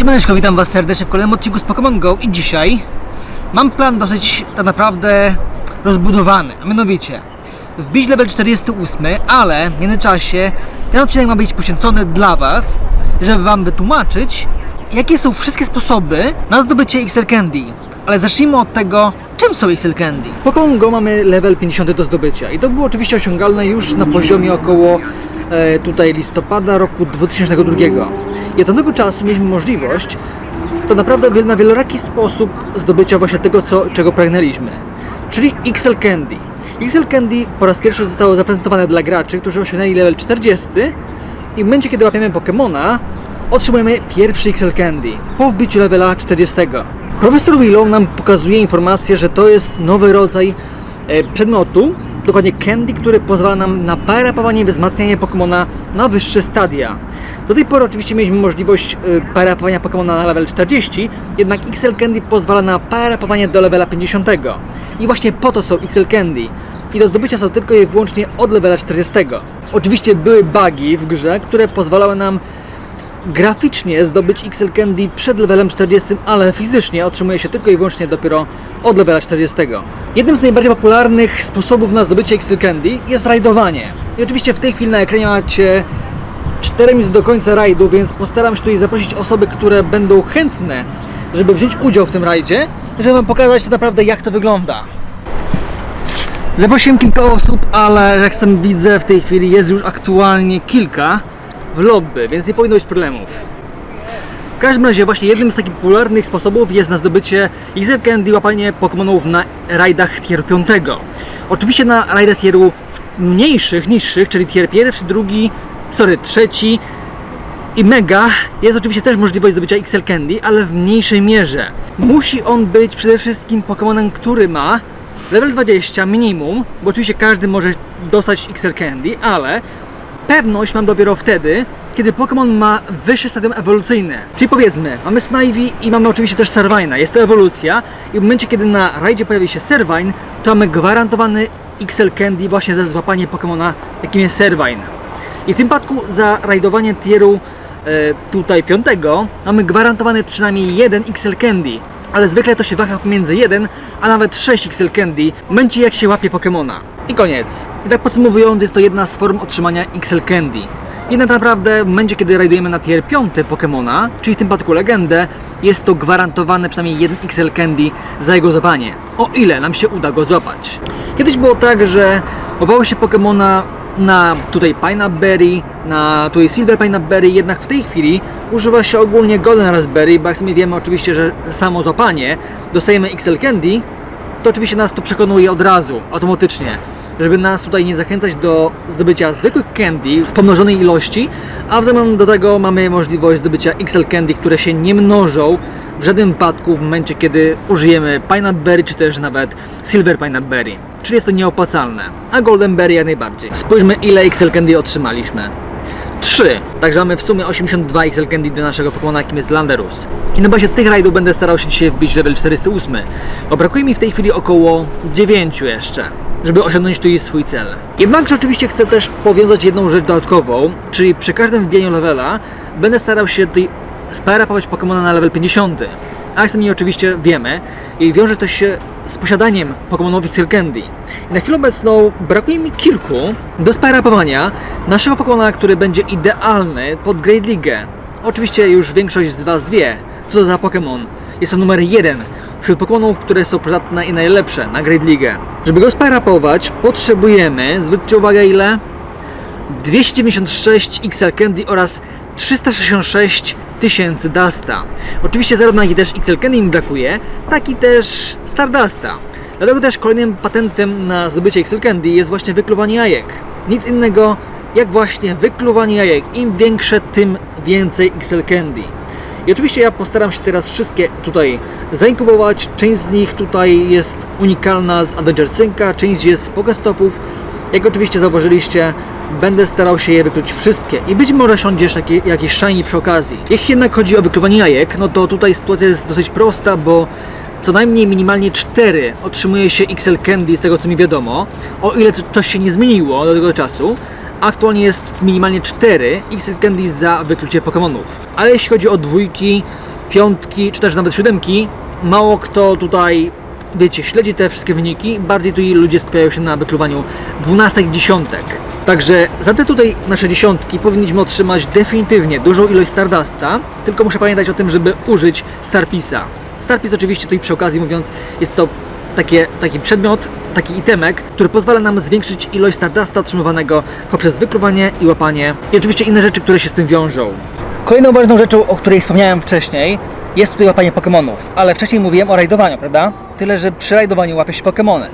Siemaneczko, witam was serdecznie w kolejnym odcinku z Pokémon GO i dzisiaj mam plan dosyć tak naprawdę rozbudowany, a mianowicie wbić level 48, ale w międzyczasie ten odcinek ma być poświęcony dla was, żeby wam wytłumaczyć jakie są wszystkie sposoby na zdobycie XL Candy. Ale zacznijmy od tego, czym są XL Candy. W Pokémon GO mamy level 50 do zdobycia i to było oczywiście osiągalne już na poziomie około tutaj listopada roku 2002. I od tamtego czasu mieliśmy możliwość to naprawdę na wieloraki sposób zdobycia właśnie tego, co, czego pragnęliśmy. Czyli XL Candy. XL Candy po raz pierwszy zostało zaprezentowane dla graczy, którzy osiągnęli level 40 i w momencie, kiedy łapiemy Pokemona, otrzymujemy pierwszy XL Candy po wbiciu levela 40. Profesor Willow nam pokazuje informację, że to jest nowy rodzaj e, przedmiotu, dokładnie candy, który pozwala nam na parapowanie i wzmacnianie Pokemona na wyższe stadia. Do tej pory oczywiście mieliśmy możliwość y, parapowania Pokemona na level 40, jednak XL Candy pozwala na parapowanie do levela 50. I właśnie po to są XL Candy. I do zdobycia są tylko i wyłącznie od levela 40. Oczywiście były bugi w grze, które pozwalały nam graficznie zdobyć XL Candy przed levelem 40, ale fizycznie otrzymuje się tylko i wyłącznie dopiero od levela 40. Jednym z najbardziej popularnych sposobów na zdobycie XL Candy jest rajdowanie. I oczywiście w tej chwili na ekranie macie 4 minuty do końca rajdu, więc postaram się tutaj zaprosić osoby, które będą chętne, żeby wziąć udział w tym rajdzie, żeby Wam pokazać tak naprawdę jak to wygląda. Zaprosiłem kilka osób, ale jak sam widzę w tej chwili jest już aktualnie kilka w lobby, więc nie powinno być problemów. W każdym razie właśnie jednym z takich popularnych sposobów jest na zdobycie XL Candy łapanie Pokémonów na rajdach tier 5. Oczywiście na rajdach tieru mniejszych, niższych, czyli tier pierwszy, drugi, sorry, trzeci i Mega jest oczywiście też możliwość zdobycia XL Candy, ale w mniejszej mierze. Musi on być przede wszystkim Pokémonem, który ma level 20 minimum, bo oczywiście każdy może dostać XL Candy, ale pewność mam dopiero wtedy, kiedy Pokémon ma wyższe stadium ewolucyjne. Czyli powiedzmy, mamy Snivy i mamy oczywiście też Servina. Jest to ewolucja i w momencie, kiedy na rajdzie pojawi się Servine, to mamy gwarantowany XL Candy właśnie za złapanie Pokémona, jakim jest Servine. I w tym przypadku za rajdowanie tieru e, tutaj piątego mamy gwarantowany przynajmniej jeden XL Candy. Ale zwykle to się waha pomiędzy 1 a nawet 6 XL Candy w momencie jak się łapie Pokemona. I koniec. I tak podsumowując, jest to jedna z form otrzymania XL Candy. Jednak naprawdę w momencie, kiedy rajdujemy na tier 5 Pokemona, czyli w tym przypadku legendę, jest to gwarantowane przynajmniej jeden XL Candy za jego złapanie. O ile nam się uda go złapać. Kiedyś było tak, że łapało się Pokemona na tutaj Pineapberry, na tutaj Silver Pineapberry, jednak w tej chwili używa się ogólnie Golden Raspberry, bo jak sami wiemy oczywiście, że samo złapanie dostajemy XL Candy, to oczywiście nas to przekonuje od razu, automatycznie, żeby nas tutaj nie zachęcać do zdobycia zwykłych candy w pomnożonej ilości, a w zamian do tego mamy możliwość zdobycia XL candy, które się nie mnożą w żadnym wypadku w momencie, kiedy użyjemy Pineapberry czy też nawet Silver Pineapberry. Czyli jest to nieopłacalne, a Golden Berry jak najbardziej. Spójrzmy ile XL candy otrzymaliśmy. 3. Także mamy w sumie 82 XL Candy do naszego Pokemona, jakim jest Landerus. I na bazie tych rajdów będę starał się dzisiaj wbić level 408, bo brakuje mi w tej chwili około 9 jeszcze, żeby osiągnąć tu swój cel. Jednakże oczywiście chcę też powiązać jedną rzecz dodatkową, czyli przy każdym wbijaniu levela będę starał się tutaj sparapować Pokemona na level 50. A jak sami oczywiście wiemy, i wiąże to się z posiadaniem Pokemonów XL Candy. I na chwilę obecną brakuje mi kilku do sparapowania naszego Pokemona, który będzie idealny pod Great League. Oczywiście już większość z Was wie, co to za Pokémon. Jest to numer jeden wśród Pokémonów, które są przydatne i najlepsze na Great League. Żeby go sparapować, potrzebujemy, zwróćcie uwagę ile? 296 XL Candy oraz 366 tysięcy Dusta. Oczywiście zarówno jak i też XL Candy mi brakuje, tak i też Stardusta. Dlatego też kolejnym patentem na zdobycie XL Candy jest właśnie wykluwanie jajek. Nic innego jak właśnie wykluwanie jajek. Im większe, tym więcej XL Candy. I oczywiście ja postaram się teraz wszystkie tutaj zainkubować. Część z nich tutaj jest unikalna z Adventure Synca, część jest z Pokestopów. Jak oczywiście zauważyliście, będę starał się je wykluć wszystkie i być może siądzie jeszcze jakiś shiny przy okazji. Jeśli jednak chodzi o wykluwanie jajek, no to tutaj sytuacja jest dosyć prosta, bo co najmniej minimalnie 4 otrzymuje się XL Candy z tego co mi wiadomo, o ile coś się nie zmieniło do tego czasu. Aktualnie jest minimalnie 4 XL Candy za wyklucie Pokémonów. Ale jeśli chodzi o dwójki piątki, czy też nawet siódemki, mało kto tutaj, wiecie, śledzi te wszystkie wyniki. Bardziej tutaj ludzie skupiają się na wykluwaniu dwunastek dziesiątek. Także za te tutaj nasze dziesiątki powinniśmy otrzymać definitywnie dużą ilość Stardusta, tylko muszę pamiętać o tym, żeby użyć Starpisa. Starpis oczywiście tutaj przy okazji mówiąc jest to takie, taki przedmiot, taki itemek, który pozwala nam zwiększyć ilość Stardasta otrzymywanego poprzez wykluwanie i łapanie i oczywiście inne rzeczy, które się z tym wiążą. Kolejną ważną rzeczą, o której wspomniałem wcześniej, jest tutaj łapanie Pokémonów, ale wcześniej mówiłem o rajdowaniu, prawda? Tyle, że przy rajdowaniu łapie się Pokémony.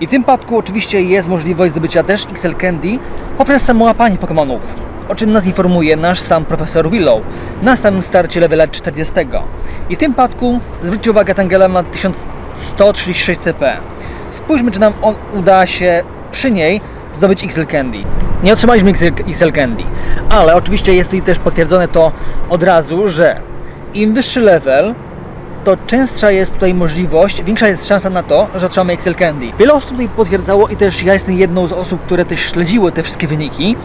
I w tym przypadku oczywiście jest możliwość zdobycia też XL Candy poprzez samołapanie Pokémonów, o czym nas informuje nasz sam profesor Willow na samym starcie levela 40. I w tym przypadku zwróćcie uwagę Tangela ma 1000 136 CP. Spójrzmy, czy nam on uda się przy niej zdobyć XL Candy. Nie otrzymaliśmy XL Candy, ale oczywiście jest tutaj też potwierdzone to od razu, że im wyższy level, to częstsza jest tutaj możliwość, większa jest szansa na to, że otrzymamy Excel Candy. Wiele osób tutaj potwierdzało i też ja jestem jedną z osób, które też śledziły te wszystkie wyniki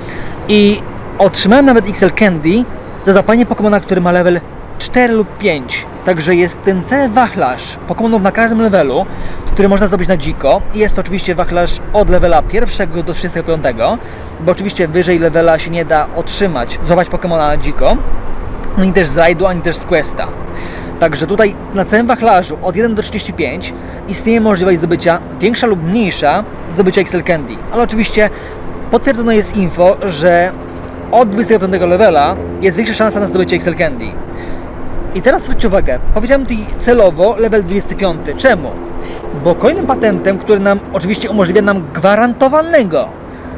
i otrzymałem nawet Excel Candy za zapanie Pokemona, który ma level 4 lub 5. Także jest ten cały wachlarz Pokemonów na każdym levelu, który można zdobyć na dziko. Jest to oczywiście wachlarz od levela 1 do 35, bo oczywiście wyżej levela się nie da otrzymać, złapać Pokemona na dziko. No i też z rajdu, ani też z questa. Także tutaj na całym wachlarzu od 1 do 35 istnieje możliwość zdobycia większa lub mniejsza zdobycia XL Candy. Ale oczywiście potwierdzone jest info, że od 25 levela jest większa szansa na zdobycie XL Candy. I teraz zwróćcie uwagę, powiedziałem tutaj celowo level 25. Czemu? Bo kolejnym patentem, który nam oczywiście umożliwia nam gwarantowanego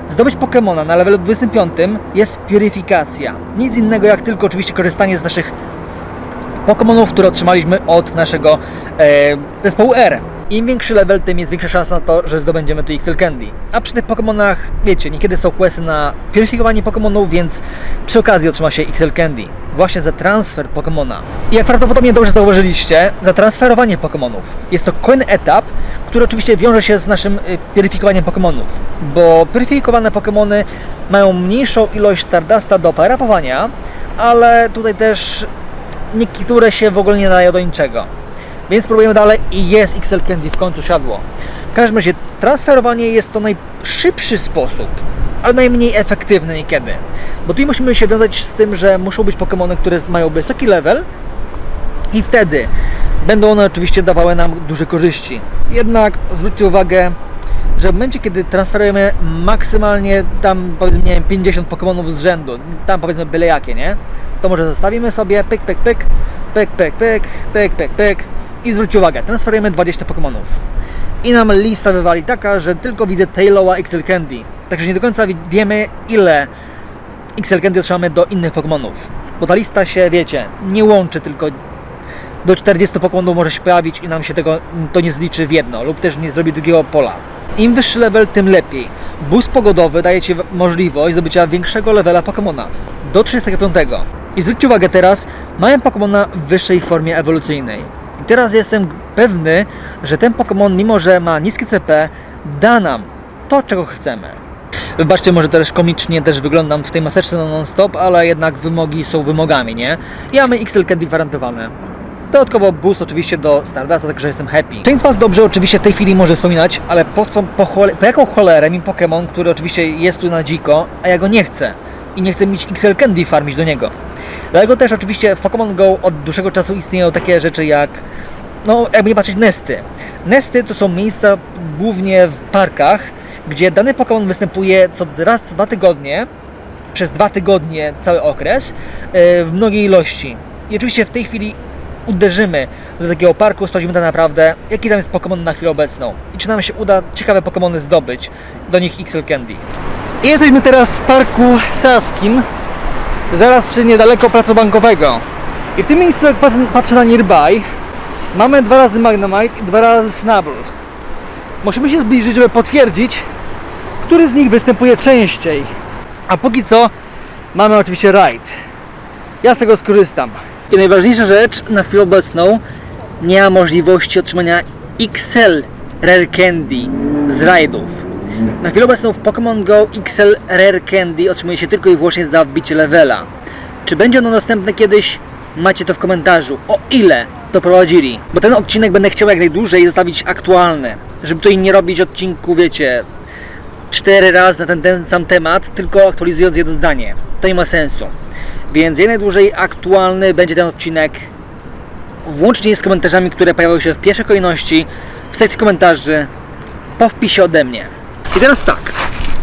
zdobyć Pokemona na levelu 25 jest purifikacja. Nic innego jak tylko oczywiście korzystanie z naszych Pokemonów, które otrzymaliśmy od naszego e, zespołu R. Im większy level, tym jest większa szansa na to, że zdobędziemy tu XL Candy. A przy tych Pokemonach, wiecie, niekiedy są questy na purifikowanie Pokemonów, więc przy okazji otrzyma się XL Candy. Właśnie za transfer Pokemona. I jak prawdopodobnie dobrze zauważyliście, za transferowanie Pokemonów. Jest to kolejny etap, który oczywiście wiąże się z naszym y, purifikowaniem Pokemonów. Bo purifikowane Pokemony mają mniejszą ilość Stardusta do parapowania, ale tutaj też niektóre się w ogóle nie nadają do niczego. Więc próbujemy dalej i jest XL Candy w końcu siadło. W każdym razie transferowanie jest to najszybszy sposób, ale najmniej efektywny niekiedy. Bo tu musimy się wiązać z tym, że muszą być Pokémony, które mają wysoki level i wtedy będą one oczywiście dawały nam duże korzyści. Jednak zwróćcie uwagę, że w momencie, kiedy transferujemy maksymalnie tam powiedzmy nie wiem, 50 Pokémonów z rzędu, tam powiedzmy byle jakie, nie? To może zostawimy sobie, pyk, pyk, pyk, pyk, pyk, pyk, pyk, pyk, pyk i zwróćcie uwagę, transferujemy 20 Pokémonów. I nam lista wywali taka, że tylko widzę Tailoa XL Candy. Także nie do końca wi- wiemy ile XL Candy otrzymamy do innych Pokémonów. Bo ta lista się, wiecie, nie łączy tylko do 40 Pokémonów może się pojawić i nam się tego to nie zliczy w jedno lub też nie zrobi drugiego pola. Im wyższy level, tym lepiej. Boost pogodowy daje Ci możliwość zdobycia większego levela Pokémona do 35. I zwróćcie uwagę teraz, mają Pokémona w wyższej formie ewolucyjnej. Teraz jestem pewny, że ten Pokémon, mimo że ma niskie CP, da nam to, czego chcemy. Wybaczcie, może też komicznie też wyglądam w tej maseczce na non-stop, ale jednak wymogi są wymogami, nie? I mamy XL Candy gwarantowane. Dodatkowo boost oczywiście do Stardusta, także jestem happy. Z Was dobrze oczywiście w tej chwili może wspominać, ale po co, po, chole, po jaką cholerę mi Pokémon, który oczywiście jest tu na dziko, a ja go nie chcę i nie chcę mieć XL Candy farmić do niego. Dlatego też oczywiście w Pokémon Go od dłuższego czasu istnieją takie rzeczy jak no jakby nie patrzeć nesty. Nesty to są miejsca głównie w parkach, gdzie dany Pokémon występuje co raz co dwa tygodnie, przez dwa tygodnie cały okres, e, w mnogiej ilości. I oczywiście w tej chwili uderzymy do takiego parku, sprawdzimy tak naprawdę, jaki tam jest Pokémon na chwilę obecną i czy nam się uda ciekawe Pokémony zdobyć, do nich XL Candy. I jesteśmy teraz w parku Saskim, zaraz przy niedaleko placu bankowego. I w tym miejscu, jak patrzę, na Nearby, mamy dwa razy Magnemite i dwa razy Snubble. Musimy się zbliżyć, żeby potwierdzić, który z nich występuje częściej. A póki co mamy oczywiście Raid. Ja z tego skorzystam. I najważniejsza rzecz, na chwilę obecną nie ma możliwości otrzymania XL Rare Candy z rajdów. Na chwilę obecną w Pokémon Go XL Rare Candy otrzymuje się tylko i wyłącznie za wbicie levela. Czy będzie ono dostępne kiedyś? macie to w komentarzu, o ile to prowadzili. Bo ten odcinek będę chciał jak najdłużej zostawić aktualny. Żeby tutaj nie robić odcinku, wiecie, cztery razy na ten, ten sam temat, tylko aktualizując jedno zdanie. To nie ma sensu. Więc jak najdłużej aktualny będzie ten odcinek, włącznie z komentarzami, które pojawią się w pierwszej kolejności w sekcji komentarzy po wpisie ode mnie. I teraz tak,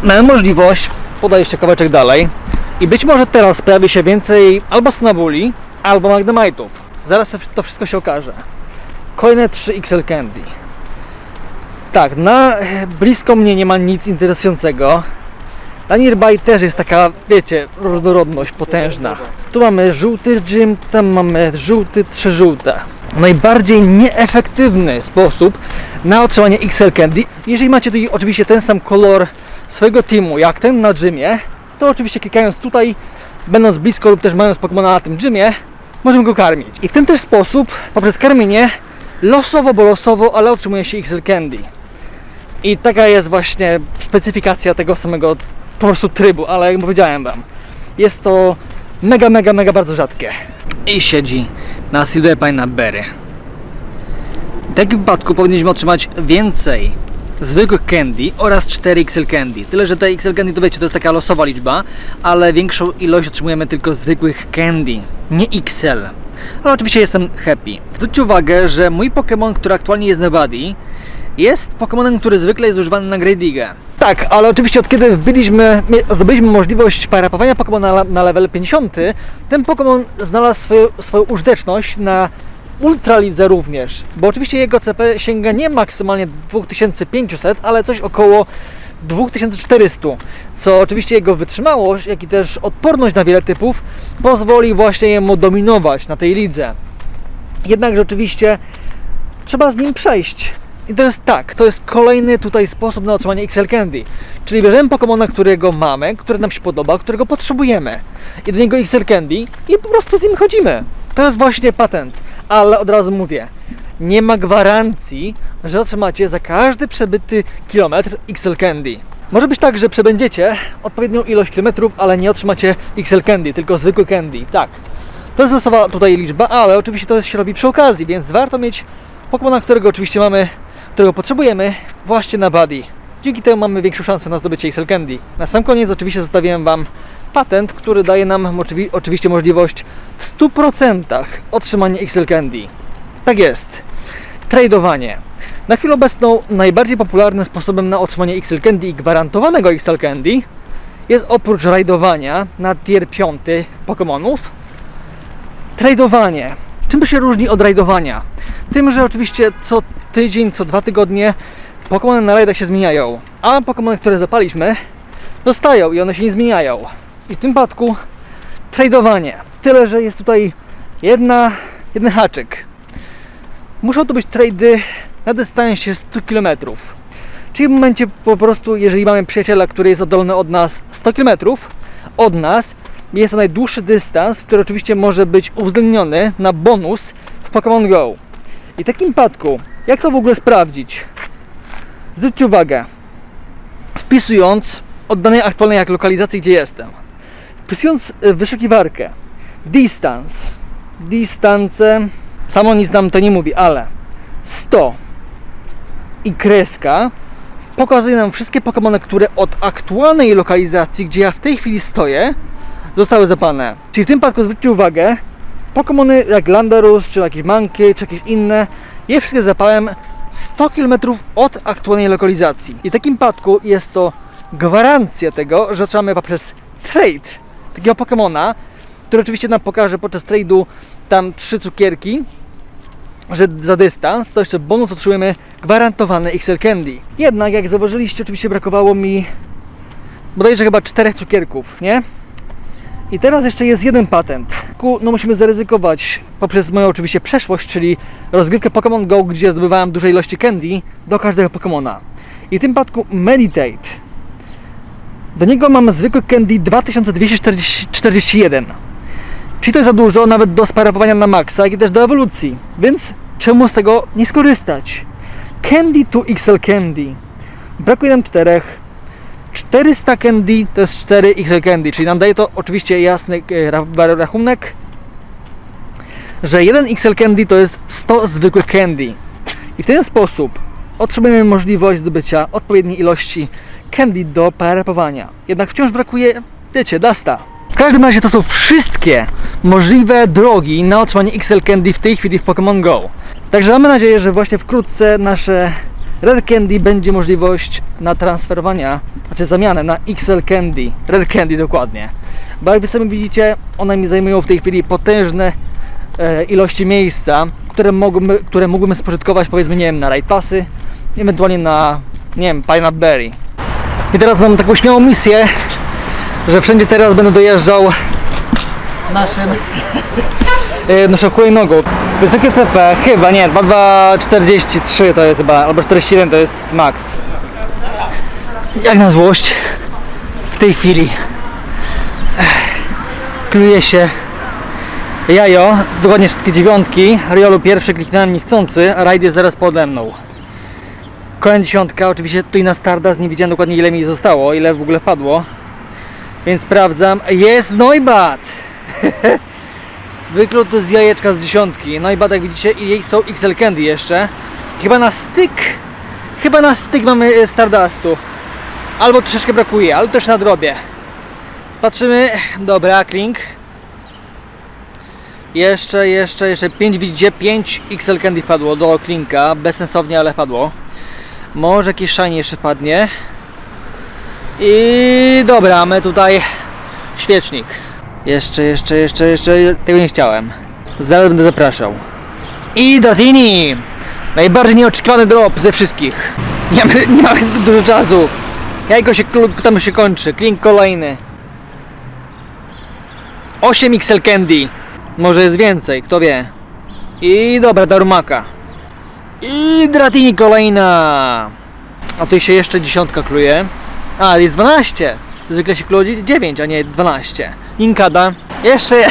mamy możliwość podejść kawałeczek dalej i być może teraz pojawi się więcej albo Snabuli, albo Magnemite'ów. Zaraz to- to wszystko się okaże. Kolejne 3 XL Candy. Tak, na e, blisko mnie nie ma nic interesującego. Na Nearby też jest taka, wiecie, różnorodność potężna. Tu mamy żółty gym, tam mamy żółty, trzy żółte. Najbardziej nieefektywny sposób na otrzymanie XL Candy. Jeżeli macie tutaj oczywiście ten sam kolor swojego teamu jak ten na gymie, to oczywiście klikając tutaj, będąc blisko lub też mając Pokemona na tym gymie, możemy go karmić. I w ten też sposób, poprzez karmienie, losowo, bo losowo, ale otrzymuje się XL Candy. I taka jest właśnie specyfikacja tego samego po prostu trybu, ale jak powiedziałem Wam, jest to mega, mega, mega bardzo rzadkie. I siedzi na Silver Pine Berry. W takim wypadku powinniśmy otrzymać więcej zwykłych candy oraz 4 XL candy. Tyle, że te XL candy to wiecie, to jest taka losowa liczba, ale większą ilość otrzymujemy tylko zwykłych candy, nie XL. Ale oczywiście jestem happy. Zwróćcie uwagę, że mój Pokémon, który aktualnie jest na Buddy, jest Pokémonem, który zwykle jest używany na Greydygę. Tak, ale oczywiście od kiedy zdobyliśmy możliwość parapowania Pokémona na, na level 50, ten Pokémon znalazł swoją, swoją użyteczność na Ultralidze również, bo oczywiście jego CP sięga nie maksymalnie 2500, ale coś około 2400, co oczywiście jego wytrzymałość, jak i też odporność na wiele typów pozwoli właśnie jemu dominować na tej lidze. Jednakże oczywiście trzeba z nim przejść. I to jest tak, to jest kolejny tutaj sposób na otrzymanie XL Candy. Czyli bierzemy Pokemona, którego mamy, który nam się podoba, którego potrzebujemy. I do niego XL Candy i po prostu z nim chodzimy. To jest właśnie patent. Ale od razu mówię, nie ma gwarancji, że otrzymacie za każdy przebyty kilometr XL Candy. Może być tak, że przebędziecie odpowiednią ilość kilometrów, ale nie otrzymacie XL Candy, tylko zwykły Candy. Tak. To jest losowa tutaj liczba, ale oczywiście to się robi przy okazji, więc warto mieć Pokemona, którego oczywiście mamy, którego potrzebujemy właśnie na Buddy. Dzięki temu mamy większą szansę na zdobycie XL Candy. Na sam koniec oczywiście zostawiłem Wam patent, który daje nam oczywi- oczywiście możliwość w 100% otrzymania XL Candy. Tak jest. Tradowanie. Na chwilę obecną najbardziej popularnym sposobem na otrzymanie XL Candy i gwarantowanego XL Candy jest oprócz rajdowania na tier 5 Pokémonów tradowanie. Czym to się różni od rajdowania? Tym, że oczywiście co tydzień, co dwa tygodnie Pokémony na rajdach się zmieniają, a Pokémony, które zapaliśmy, zostają i one się nie zmieniają. I w tym przypadku tradowanie. Tyle, że jest tutaj jedna, jeden haczyk. Muszą to być trady na dystansie 100 km. Czyli w momencie po prostu, jeżeli mamy przyjaciela, który jest oddalony od nas 100 km, od nas jest to najdłuższy dystans, który oczywiście może być uwzględniony na bonus w Pokémon Go. I w takim przypadku, jak to w ogóle sprawdzić? Zwróćcie uwagę, wpisując od danej aktualnej jak lokalizacji, gdzie jestem, wpisując w wyszukiwarkę distance, distance, samo nic nam to nie mówi, ale 100 i kreska pokazuje nam wszystkie Pokémony, które od aktualnej lokalizacji, gdzie ja w tej chwili stoję, zostały zapane. Czyli w tym przypadku zwróćcie uwagę, Pokémony jak Landorus, czy jakieś Manky, czy jakieś inne, je wszystkie zapałem 100 km od aktualnej lokalizacji. I w takim przypadku jest to gwarancja tego, że otrzymamy poprzez trade takiego Pokémona, który oczywiście nam pokaże podczas trade'u tam trzy cukierki, że za dystans, to jeszcze bonus otrzymujemy gwarantowany XL Candy. Jednak, jak zauważyliście, oczywiście brakowało mi bodajże chyba czterech cukierków, nie? I teraz jeszcze jest jeden patent. No musimy zaryzykować poprzez moją oczywiście przeszłość, czyli rozgrywkę Pokémon Go, gdzie zdobywałem duże ilości candy do każdego Pokémona. I w tym przypadku Meditate. Do niego mam zwykły candy 2241. Czyli to jest za dużo nawet do sparapowania na maksa, jak i też do ewolucji. Więc czemu z tego nie skorzystać? Candy to XL Candy. Brakuje nam czterech. 400 candy to jest 4 XL candy, czyli nam daje to oczywiście jasny e, ra- rachunek. że jeden XL Candy to jest 100 zwykłych candy. I w ten sposób otrzymujemy możliwość zdobycia odpowiedniej ilości candy do parapowania. Jednak wciąż brakuje, wiecie, Dasta. W każdym razie to są wszystkie możliwe drogi na otrzymanie XL Candy w tej chwili w Pokémon Go. Także mamy nadzieję, że właśnie wkrótce nasze Rare Candy będzie możliwość na transferowania, znaczy zamianę na XL Candy, Rare Candy dokładnie. Bo jak wy sami widzicie, one mi zajmują w tej chwili potężne e, ilości miejsca, które mógłbym, które mógłbym spożytkować powiedzmy, nie wiem, na Raid Passy, ewentualnie na, nie wiem, Pineapple Berry. I teraz mam taką śmiałą misję, że wszędzie teraz będę dojeżdżał naszym e, naszą hulajnogą. Wysokie CP, chyba nie, 2243 to jest chyba, albo 47 to jest max. Jak na złość, w tej chwili kluje się jajo, dokładnie wszystkie dziewiątki. Riolu pierwszy kliknąłem niechcący, a rajd jest zaraz pode mną. Kolejna dziesiątka, oczywiście tutaj na Stardust nie widziałem dokładnie ile mi zostało, ile w ogóle padło. Więc sprawdzam. Jest Neubat! Wykluty z jajeczka z dziesiątki. Neubat jak widzicie i są XL Candy jeszcze. Chyba na styk, chyba na styk mamy e, Stardustu. Albo troszeczkę brakuje, ale też nadrobię. Patrzymy. Dobra, Klink. Jeszcze, jeszcze, jeszcze 5 widzicie, 5 XL Candy wpadło do Klinka. Bezsensownie, ale padło. Może jakiś shiny jeszcze padnie. I dobra, mamy tutaj świecznik. Jeszcze, jeszcze, jeszcze, jeszcze, tego nie chciałem. Zaraz będę zapraszał. I Dratini! Najbardziej nieoczekiwany drop ze wszystkich. Nie mamy, nie mamy zbyt dużo czasu. Jajko się, tam się kończy. Klink kolejny. 8 XL Candy. Może jest więcej, kto wie. I dobra, Darumaka. I Dratini kolejna. A tu się jeszcze dziesiątka kluje. A, jest 12. Zwykle się kluje 9, a nie 12. Inkada. Jeszcze je-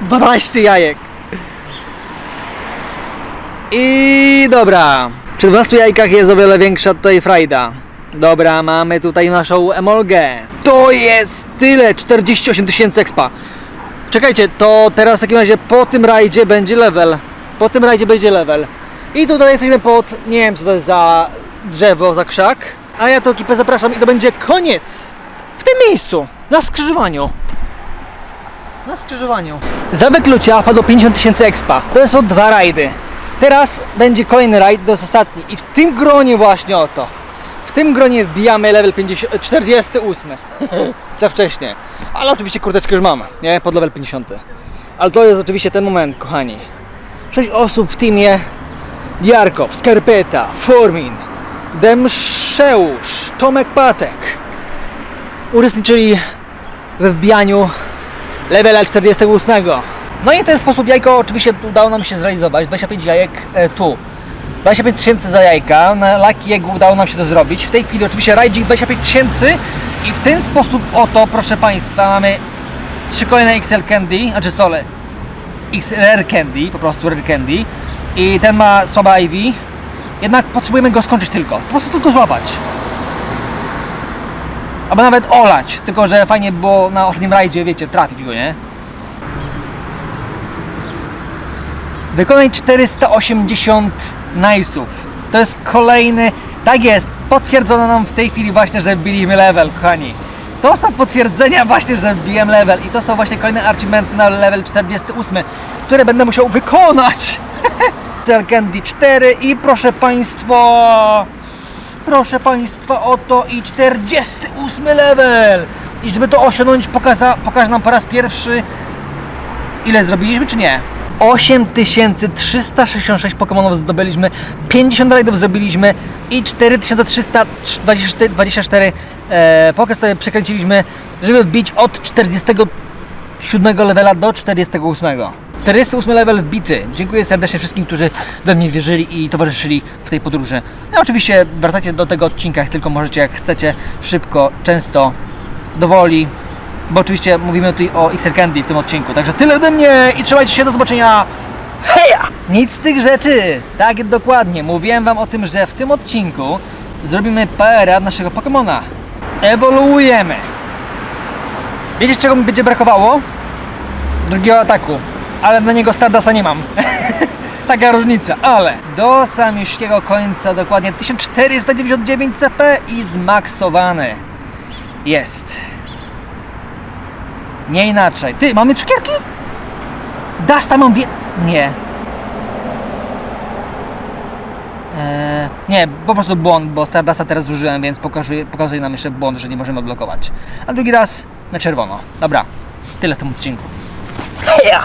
12 jajek. I dobra. Przy 12 jajkach jest o wiele większa tutaj frajda. Dobra, mamy tutaj naszą emolgę. To jest tyle, 48 tysięcy expa. Czekajcie, to teraz w takim razie po tym rajdzie będzie level. Po tym rajdzie będzie level. I tutaj jesteśmy pod, nie wiem co to jest za drzewo, za krzak. A ja to ekipę zapraszam i to będzie koniec. W tym miejscu, na skrzyżowaniu. Na skrzyżowaniu. Za wyklucia padło 50 tysięcy expa. To są dwa rajdy. Teraz będzie kolejny rajd, to jest ostatni. I w tym gronie właśnie oto. W tym gronie wbijamy level 50, 48. Za wcześnie. Ale oczywiście kurteczkę już mam, nie? Pod level 50. Ale to jest oczywiście ten moment, kochani. 6 osób w teamie. Jarkow, Skarpeta, Formin, Demszeusz, Tomek Patek. Uczestniczyli we wbijaniu levela 48. No i w ten sposób jajko oczywiście udało nam się zrealizować. 25 jajek e, tu. 25 tysięcy za jajka. Na Lucky Egg udało nam się to zrobić. W tej chwili oczywiście rajdzik 25 tysięcy i w ten sposób oto, proszę Państwa, mamy trzy kolejne XL Candy, znaczy sole XR Candy, po prostu Rare Candy i ten ma słabe IV. Jednak potrzebujemy go skończyć tylko. Po prostu tylko złapać. Albo nawet olać, tylko że fajnie było na ostatnim rajdzie, wiecie, trafić go, nie? Wykonaj 480 nice'ów. To jest kolejny, tak jest, potwierdzono nam w tej chwili właśnie, że wbiliśmy level, kochani. To są potwierdzenia właśnie, że wbiłem level i to są właśnie kolejne achievementy na level 48, które będę musiał wykonać. Cel Candy 4 i proszę Państwa, proszę Państwa, oto i 48 level. I żeby to osiągnąć, pokaza, pokaże nam po raz pierwszy, ile zrobiliśmy, czy nie? 8366 Pokémonów zdobyliśmy, 50 rajdów zrobiliśmy i 4324 e, Poké sobie przekręciliśmy, żeby wbić od 47 levela do 48. 48 level wbity. Dziękuję serdecznie wszystkim, którzy we mnie wierzyli i towarzyszyli w tej podróży. No, oczywiście wracajcie do tego odcinka, jak tylko możecie, jak chcecie, szybko, często, dowoli, bo oczywiście mówimy tutaj o XL Candy w tym odcinku. Także tyle ode mnie i trzymajcie się, do zobaczenia. Heja! Nic z tych rzeczy. Tak, dokładnie. Mówiłem Wam o tym, że w tym odcinku zrobimy PR naszego Pokemona. Ewoluujemy. Wiecie czego mi będzie brakowało? Drugiego ataku. Ale na niego Stardasta nie mam. Taka różnica, ale do samiuszkiego końca dokładnie 1499 CP i zmaksowany jest. Nie inaczej. Ty, mamy cukierki? Dasta mam wie... Nie. Eee, nie, po prostu błąd, bo Stardasta teraz zużyłem, więc pokazuje, pokazuje nam jeszcze błąd, że nie możemy odblokować. A drugi raz na czerwono. Dobra, tyle w tym odcinku. Heja!